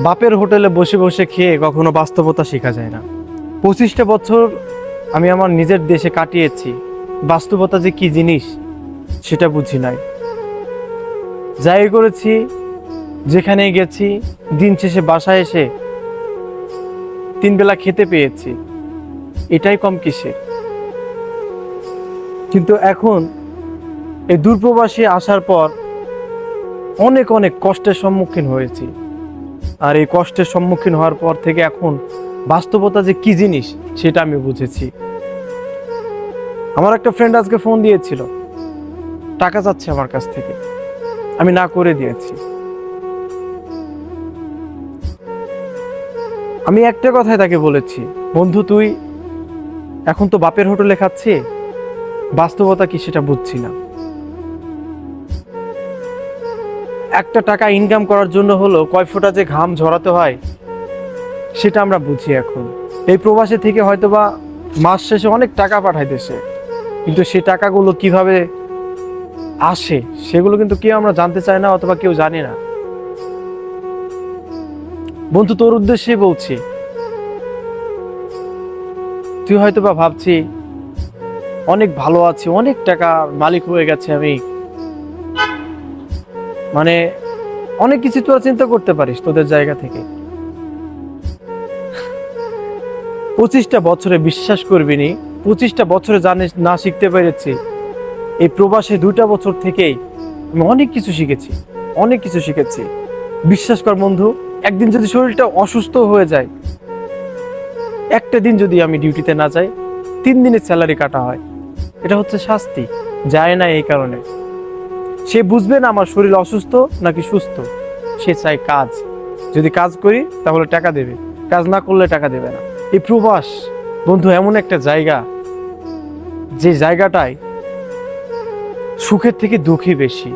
বাপের হোটেলে বসে বসে খেয়ে কখনো বাস্তবতা শেখা যায় না। পঁচিশটা বছর আমি আমার নিজের দেশে কাটিয়েছি। বাস্তবতা যে কি জিনিস, সেটা বুঝি নাই। যাই করেছি, যেখানে গেছি, দিন শেষে বাসায় এসে তিন বেলা খেতে পেয়েছি। এটাই কম কিসের। কিন্তু এখন এই দূরপ্রবাসী আসার পর অনেক অনেক কষ্টের সম্মুখীন হয়েছি। আর এই কষ্টের সম্মুখীন হওয়ার পর থেকে এখন বাস্তবতা যে কি জিনিস, সেটা আমি বুঝেছি। আমার একটা ফ্রেন্ড আজকে ফোন দিয়েছিল। টাকা চাচ্ছে আমার কাছ থেকে। আমি না করে দিয়েছি। আমি একটা কথাই তাকে বলেছি, বন্ধু তুই, এখন তো বাপের হোটেলে খাচ্ছি, বাস্তবতা কি সেটা বুঝছি না। একটা টাকা ইনকাম করার জন্য হলো কয় ফোঁটা যে ঘাম ঝরাতে হয়, সেটা আমরা বুঝি এখন। এই প্রবাসে থেকে হয়তোবা মাস শেষে অনেক টাকা পাঠাইতেছে, কিন্তু সেই টাকাগুলো কীভাবে আসে, সেগুলো কিন্তু কেউ আমরা জানতে চাই না অথবা কেউ জানে না। বন্ধু, তোর উদ্দেশ্যে বলছি, তুই হয়তোবা ভাবছি, অনেক ভালো আছি, অনেক টাকা মালিক হয়ে গেছে আমি। মানে অনেক কিছু তোরা চিন্তা করতে পারিস তোদের জায়গা থেকে। পঁচিশটা বছরে বিশ্বাস করবি নি, পঁচিশটা বছরে জানিস না শিখতে পেরেছি। এই প্রবাসে দুইটা বছর থেকেই আমি অনেক কিছু শিখেছি, অনেক কিছু শিখেছি। বিশ্বাস কর বন্ধু, একদিন যদি শরীরটা অসুস্থ হয়ে যায়, একটা দিন যদি আমি ডিউটিতে না যাই, তিন দিনের স্যালারি কাটা হয়। এটা হচ্ছে শাস্তি, যায় না এই কারণে। সে বুঝবে না আমার শরীর অসুস্থ নাকি সুস্থ। সে চায় কাজ। যদি কাজ করি, তাহলে টাকা দেবে। কাজ না করলে টাকা দেবে না। এই প্রবাস, বন্ধু, এমন একটা জায়গা। যে জায়গাটায় সুখের থেকে দুঃখই বেশি।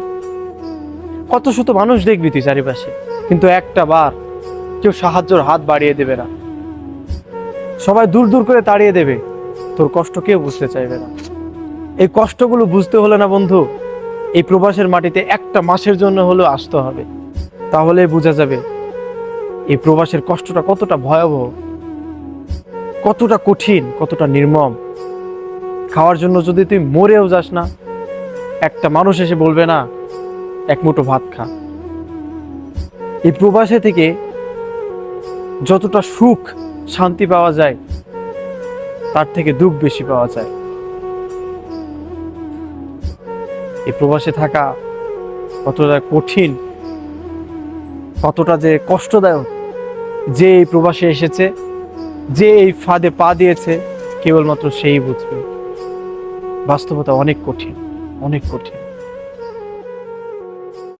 কত শত মানুষ দেখবি তুই চারিপাশে। কিন্তু একটা বার কেউ সাহায্যর হাত বাড়িয়ে দেবে না। সবাই দূর দূর করে তাড়িয়ে দেবে। তোর কষ্ট কেউ বুঝতে চাইবে না। এই কষ্টগুলো বুঝতে হলে না বন্ধু এই প্রবাসের মাটিতে একটা মাসের জন্য হলেও আসতে হবে। তাহলে বোঝা যাবে এই প্রবাসের কষ্টটা কতটা ভয়াবহ, কতটা কঠিন, কতটা নির্মম। খাওয়ার জন্য যদি তুই মরেও যাস না, একটা মানুষ এসে বলবে, না, এক মুঠো ভাত খা। এই প্রবাসে থেকে যতটা সুখ, শান্তি পাওয়া যায়, তার থেকে দুঃখ বেশি পাওয়া যায়। এই প্রবাসে থাকা কতটা কঠিন, কতটা যে কষ্টদায়ক, যে এই প্রবাসে এসেছে, যে এই ফাঁদে পা দিয়েছে, কেবলমাত্র সেই বুঝবে। বাস্তবতা অনেক কঠিন অনেক কঠিন।